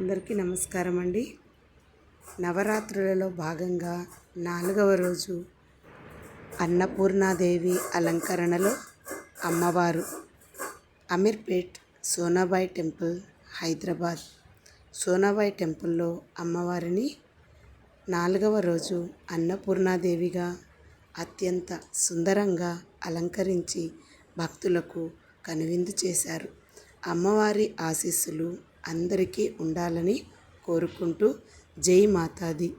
అందరికీ నమస్కారం అండి. నవరాత్రులలో భాగంగా నాలుగవ రోజు అన్నపూర్ణాదేవి అలంకరణలో అమ్మవారు అమీర్పేట్ సోనాబాయ్ టెంపుల్ హైదరాబాద్. సోనాబాయ్ టెంపుల్లో అమ్మవారిని నాలుగవ రోజు అన్నపూర్ణాదేవిగా అత్యంత సుందరంగా అలంకరించి భక్తులకు కనువిందు చేశారు. అమ్మవారి ఆశీస్సులు అందరికీ ఉండాలని కోరుకుంటూ జై మాతాది.